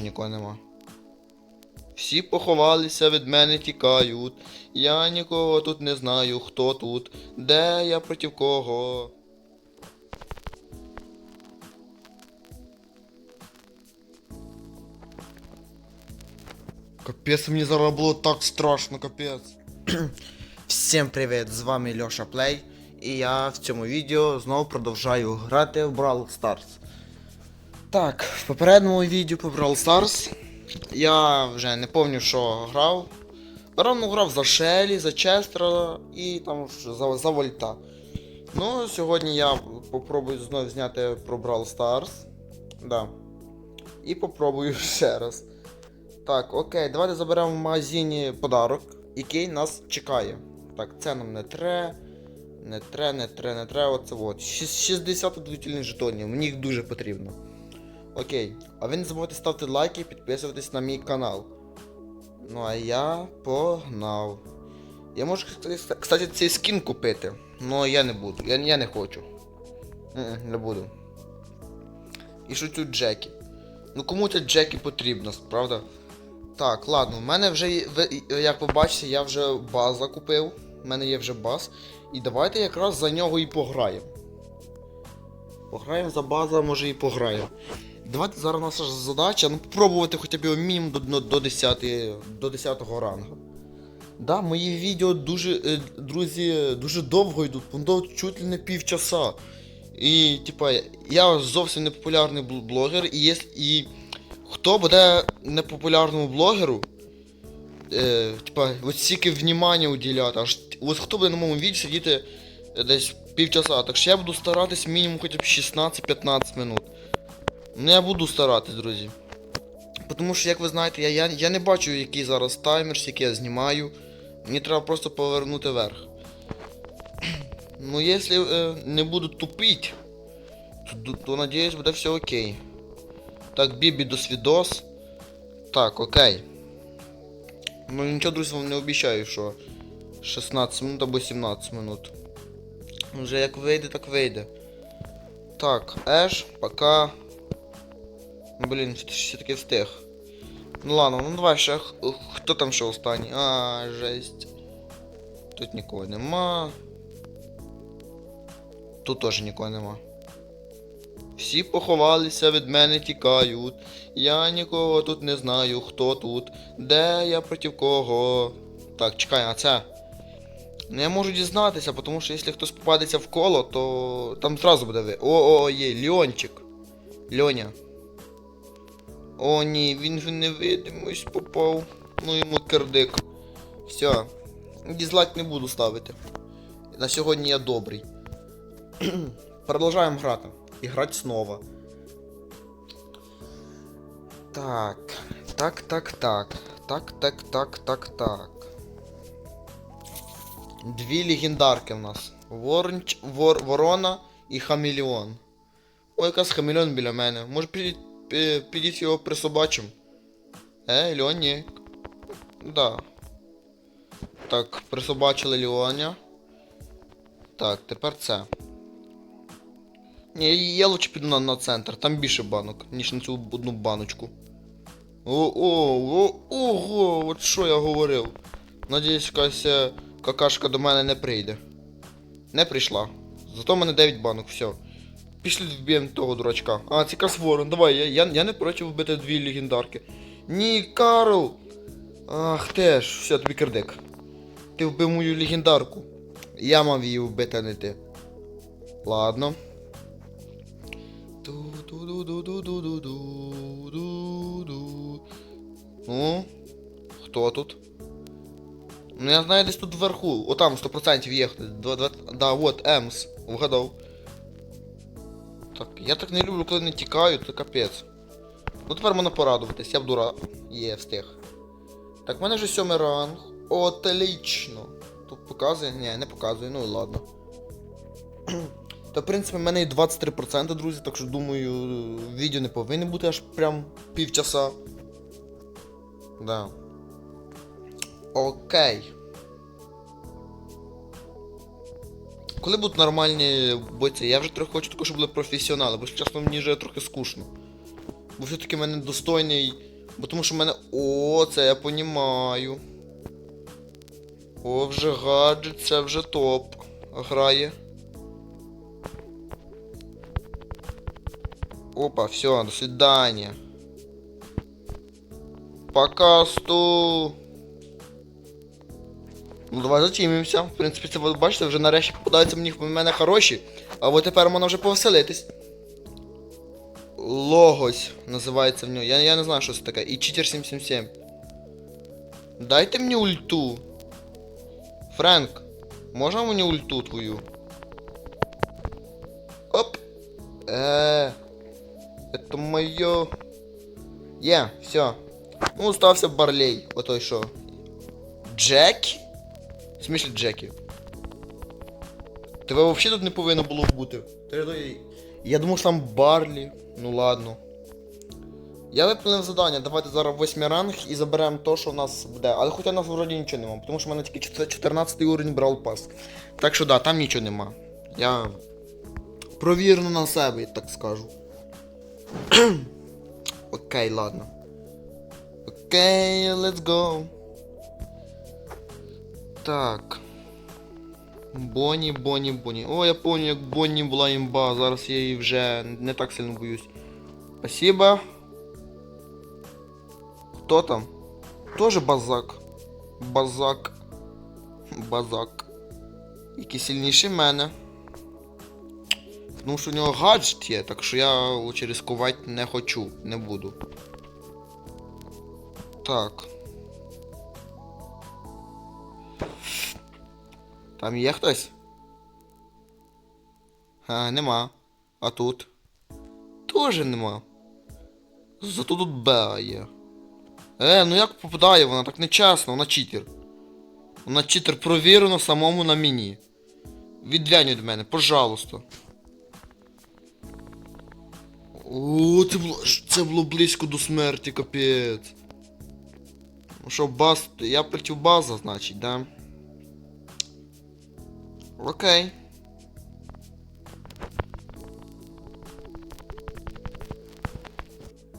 Нікого нема. Всі поховалися, від мене тікають. Я нікого тут не знаю, хто тут, де я проти кого. Капець, мені зараз було так страшно, капець. Всім привіт, з вами Льоша Плей. І я в цьому відео знову продовжаю грати в Brawl Stars. Так, в попередньому відео по Brawl Stars я вже не пам'ятаю, що грав. Рано грав за Шелі, за Честера і там за, за Вольта. Ну, сьогодні я попробую знову зняти про Brawl Stars. Да. І попробую ще раз. Так, окей, давайте заберемо в магазині подарок, який нас чекає. Так, це нам не тре. Не тре, не тре, не тре, оце от. 60 удовільних жетонів, мені їх дуже потрібно. Окей. А ви не забувайте ставити лайки і підписуватись на мій канал. Ну а я погнав. Я можу, кстати, цей скін купити, але я не буду. Я, я не хочу. М-м, Не буду. І що тут Джекі? Ну кому це Джекі потрібно, правда? Так, ладно, в мене вже, як ви бачите, я вже баз закупив. У мене є вже баз. І давайте якраз за нього і пограємо. Пограємо за база, може і пограємо. Давайте зараз наша задача, ну попробувати хоча б його мінімум до, до, до 10, до 10 рангу. Да, мої відео дуже, е, друзі, дуже довго йдуть, воно чуть ли не півчаса. І, типа, я зовсім не популярний блогер, і є, і хто буде непопулярному блогеру, е, типа, от стільки внимання уділяти, аж от хто буде на моєму відео сидіти е, десь півчаса, так що я буду старатись мінімум хоча б 16-15 минут. Ну я буду старатись, друзі. Тому що, як ви знаєте, я, я, я не бачу, який зараз таймер, який я знімаю. Мені треба просто повернути вверх. Ну, якщо е, не буду тупить, то, то, надіюсь, буде все окей. Так, Бібі до свідос. Так, окей. Ну нічого, друзі, вам не обіцяю, що 16 минут або 17 минут. Вже як вийде, так вийде. Так, Еш, пока. Блін, все-таки встиг. Ну ладно, ну давай ще. Хто там ще останній? А, жесть. Тут нікого нема. Тут теж нікого нема. Всі поховалися, від мене тікають. Я нікого тут не знаю, хто тут, де я проти кого. Так, чекай, а це. Я можу дізнатися, тому що якщо хтось попадеться в коло, то там зразу буде ви. О, о, є, Льончик. Льоня. О, ні, він в невидимость попав. Ну йому кирдик. Все. Дізлайк не буду ставити. На сьогодні я добрий. Продовжаємо грати. І грати снова. Так. Так, так, так. Так, так, так, так, так. Дві легендарки в нас. Воронч, вор, Ворона і Хамелеон. О, якраз Хамелеон біля мене. Може пі- підіть його присобачим? Е, Льоні. Да. Так, присобачили Леоня. Так, тепер це. Ні, я лучше піду на, на центр, там більше банок, ніж на цю одну баночку. О, о, о, ого, от що я говорив. Надіюсь, якась е, какашка до мене не прийде. Не прийшла. Зато в мене 9 банок, все. Пішли вб'ємо того дурачка. А, це Касворон, давай, я я, я не проти вбити дві легендарки. Ні, Карл! Ах ти все, тобі кердик. Ти вбив мою легендарку. Я мав її вбити, а не ти. Ладно. Ну, хто тут? Ну я знаю десь тут вверху. О там 100% є. Да, вот, Емс. Вгадав. Так, я так не люблю, коли не тікають, це капець. Ну тепер можна порадуватись, я б дура. Є, встиг. Так, в мене вже сьомий ранг. Отлично. Тут показує? Ні, не показує, ну і ладно. Та в принципі в мене і 23%, друзі, так що думаю, відео не повинно бути аж прям півчаса. Да. Окей. Коли будуть нормальні бойці, я вже трохи хочу щоб були професіонали, бо чесно мені вже трохи скучно. Бо все-таки в мене достойний Бо тому що в мене. О, це я понімаю. О, вже гаджет, це вже топ. Грає. Опа, все, до свидания. Пока, сту. Ну давай зачимімося. В принципі, це ви бачите, вже нарешті попадаються мені в мене хороші. А от тепер можна вже повеселитись. Логось називається в нього. Я, я не знаю, що це таке. І читер 777. Дайте мені ульту. Френк, можна мені ульту твою? Оп. Е. Это моє. Є, все. Ну, остався Барлей, отой що. Джекі? В смысле Джекі? Тебе взагалі тут не повинно було бути. Я думав, що там Барлі. Ну ладно. Я виповнив завдання, давайте зараз восьмий ранг і заберемо то, що в нас буде. Але хоча в нас вроді нічого нема, тому що в мене тільки 14 уровень брав пас. Так що да, там нічого нема. Я провірну на себе, так скажу. Окей, ладно. Окей, let's go. Так. Бонні, Бонні, Бонні. О, я пам'ятаю, як Бонні була імба. Зараз я її вже не так сильно боюсь. Спасибо. Хто там? Тоже базак. Базак. Базак. Який сильніший мене. Тому що у нього гаджет є, так що я лучше ризикувати не хочу, не буду. Так. Там є хтось? А, нема. А тут? Тоже нема. Зато тут Беа є. Е, ну як попадає вона? Так нечесно, вона читер. Вона читер провірено самому на мені. Відглянь від мене, пожалуйста. О, це було, це було близько до смерті, капець. Ну що, баз. Я проти база, значить, да? Окей.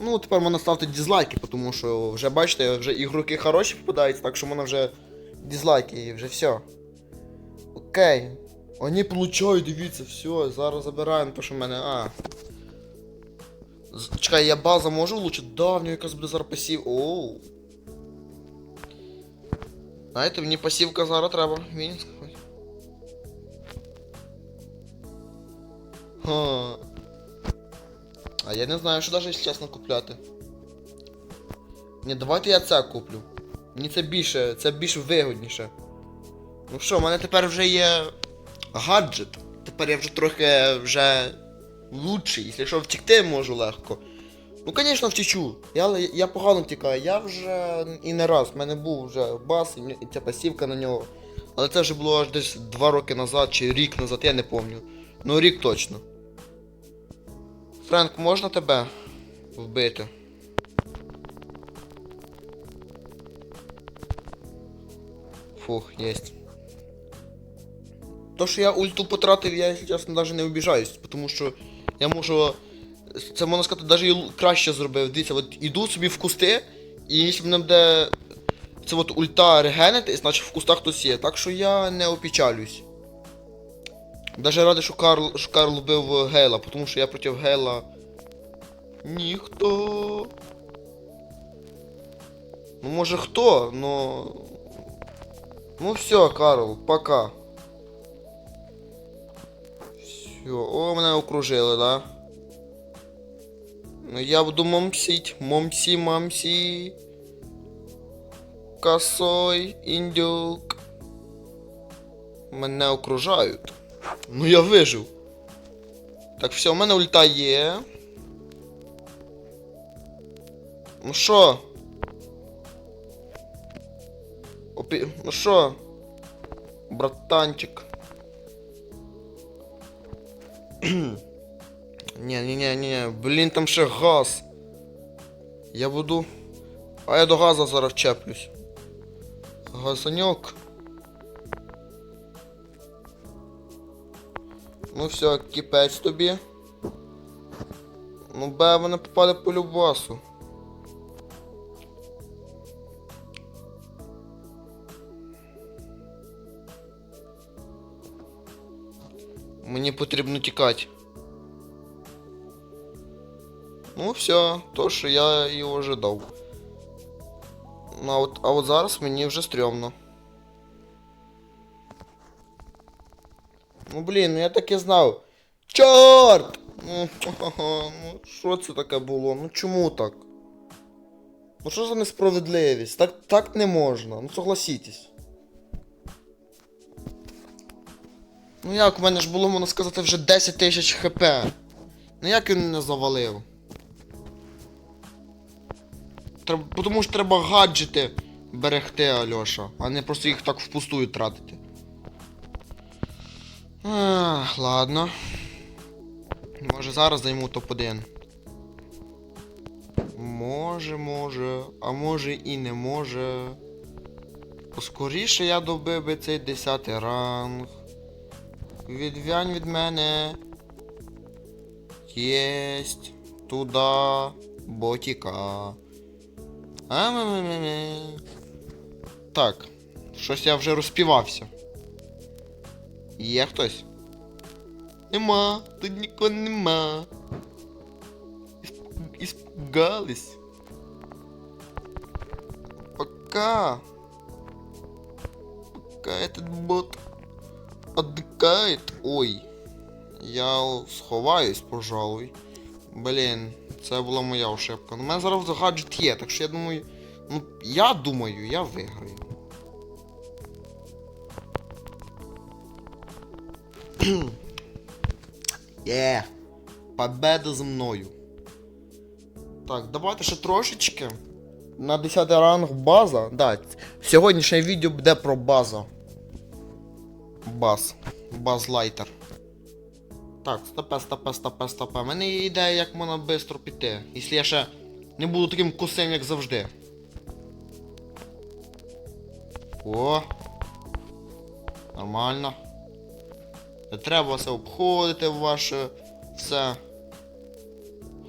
Ну, тепер можна ставити дизлайки, тому що вже бачите, вже ігроки хороші попадаються, так що можна вже дизлайки і вже все. Окей. Вони получають, дивіться, все, зараз забираємо те, що в мене. А. Чекай, я база можу влучити? Да, в нього якась буде зараз пасів. Оу. Знаєте, мені пасівка зараз треба. Він. А я не знаю, що навіть чесно купляти. Ні, давайте я це куплю. Мені це більше, це більш вигодніше. Ну що, в мене тепер вже є гаджет. Тепер я вже трохи вже лучший. Якщо що втікти можу легко. Ну, звісно, втічу. Я, я погано втікаю. Я вже і не раз. В мене був вже бас і ця пасівка на нього. Але це вже було аж десь 2 роки назад чи рік назад, я не пам'ятаю. Ну рік точно. Френк, можна тебе вбити? Фух, єсть. То, що я ульту потратив, я, чесно, навіть не обіжаюсь, тому що я можу. Це можна сказати, навіть краще зробив. Дивіться, от іду собі в кусти, і якщо мене буде. Це от ульта регенити, значить в кустах хтось є. Так що я не опечалюсь. Даже радий, що Карл, що Карл бив Гейла, тому що я проти Гейла. Ніхто. Ну може хто, но. Ну все, Карл, пока. Все, о, мене окружили, да? Ну я буду момсить. Момсі, мамсі. Косой, індюк. Мене окружають. Ну я вижив. Так, все, у мене ульта є. Ну що? Опі... Ну що? Братанчик. Ні, ні, ні, ні, блін, там ще газ. Я буду. А я до газа зараз вчеплюсь. Газаньок. Ну все, кипець тобі. Ну бе, вона попаде по любасу. Мені потрібно тікати. Ну все, то що я і ожидав. Ну, а от, а от зараз мені вже стрьомно. Ну блін, ну я так і знав. Чорт! Ну, ну що це таке було? Ну чому так? Ну що за несправедливість? Так, так не можна, ну согласітесь. Ну як, у мене ж було, можна сказати, вже 10 тисяч хп. Ну як він мене завалив? Треба, тому що треба гаджети берегти, Альоша, а не просто їх так впустую тратити. Ах, ладно. Може зараз займу топ-1. Може, може, а може і не може. Поскоріше я добив би цей 10 ранг. Відвянь від мене. Єсть. Туда. Ботіка. а ме Так. Щось я вже розпівався. Є хтось? Нема, тут нікого нема. Іс- Іспугались. Пока. Пока этот бот отдыхает. Ой. Я сховаюсь, пожалуй. Блін, це була моя ошибка. У мене зараз гаджет є, так що я думаю. Ну, я думаю, я виграю. Є. Победа за мною. Так, давайте ще трошечки. На 10 ранг база. Да, сьогоднішнє відео буде про база. Баз. Базлайтер. Так, стопе, стопе, стопе, стопе. Мене є ідея, як можна швидко піти. Якщо я ще не буду таким косим, як завжди. О. Нормально. Не треба все обходити ваше все.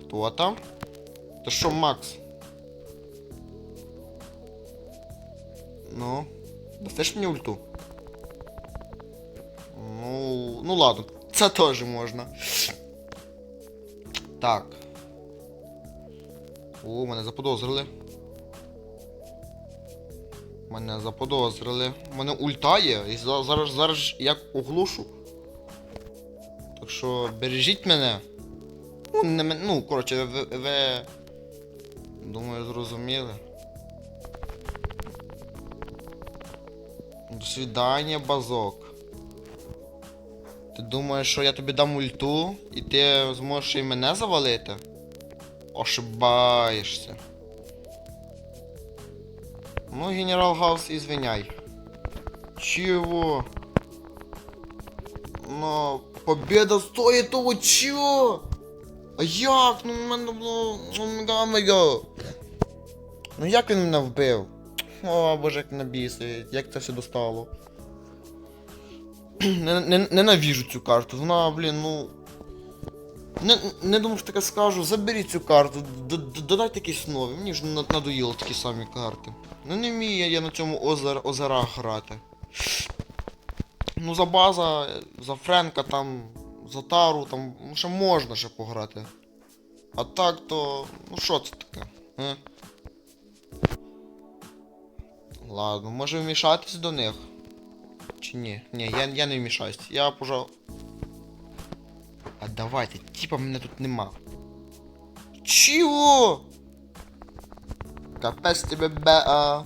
Хто там? Та що, Макс? Ну, дасиш мені ульту? Ну, ну ладно, це теж можна. Так. О, мене заподозрили. Мене заподозрили. У Мене ульта є, і зараз зараз як оглушу. Що бережіть мене. Ну, не ну коротше, ви, ви. Думаю, зрозуміли. До свидання, базок. Ти думаєш, що я тобі дам ульту і ти зможеш і мене завалити? Ошибаєшся. Ну, генерал Гаус, извиняй. Чего? Но победа стоит того чего? А як? Ну в мене було. Ну мега. Ну як він мене вбив? О, боже, як набісить, як це все достало. Не- не- Ненавіжу цю карту. Вона, блін, ну. Не, не думав, що таке скажу, заберіть цю карту, додайте якісь нові. Мені ж надоїло такі самі карти. Ну не вмію я на цьому озер, озерах грати. Ну за база, за Френка там, за Тару там, ну ще можна ще пограти. А так то. Ну що це таке? Е? Ладно, може вмішатись до них? Чи ні? Ні, я, я не вмішаюсь. Я пожал. А давайте, типа мене тут нема. Чего? Капець тебе БА.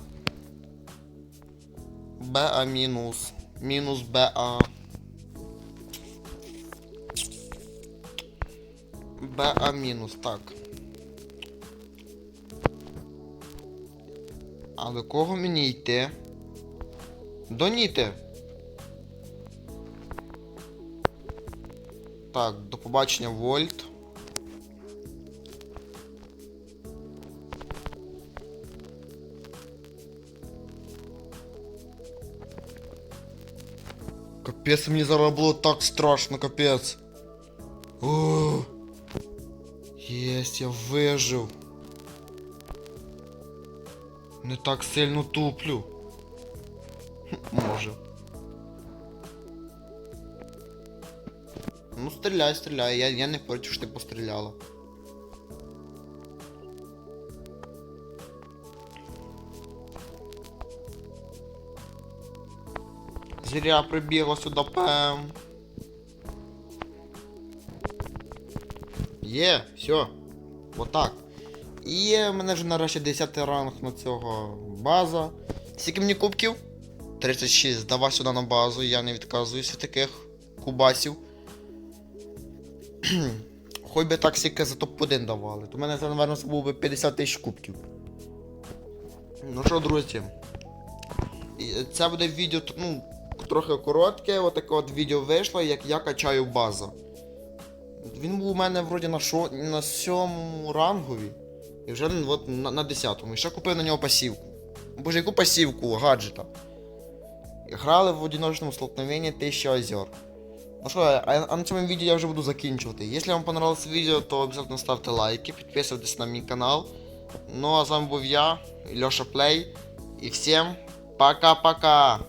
БА мінус. Мінус БА. БА мінус, так. А до кого мені йти? До Ніти. Так, до побачення Вольт. Капець, мені зараз було так страшно, капець. О, єсть, я вижив. Не так сильно туплю. Хм, Може. ну стріляй, стріляй, я, я не хочу, щоб ти постріляла. Зря прибігла сюди, пем. Є, все. Отак. І мене вже нарешті 10 ранг на цього база. Скільки мені кубків? 36. Давай сюди на базу, я не відказуюсь від таких кубасів. Хоч би так скільки за топ-1 давали. То в мене це, напевно, був би 50 тисяч кубків. Ну що, друзі. Це буде відео, ну, трохи коротке, отаке от відео вийшло, як я качаю базу. Він був у мене вроді на шо, на сьомому рангові. І вже от, на, на 10-му. І ще купив на нього пасівку. Боже, яку пасівку гаджета. І грали в одиночному столкновенні 1000 озер. Ну що, а на цьому відео я вже буду закінчувати. Якщо вам понравилось відео, то обов'язково ставте лайки, підписуйтесь на мій канал. Ну а з вами був я, Льоша Плей. І всім пока-пока!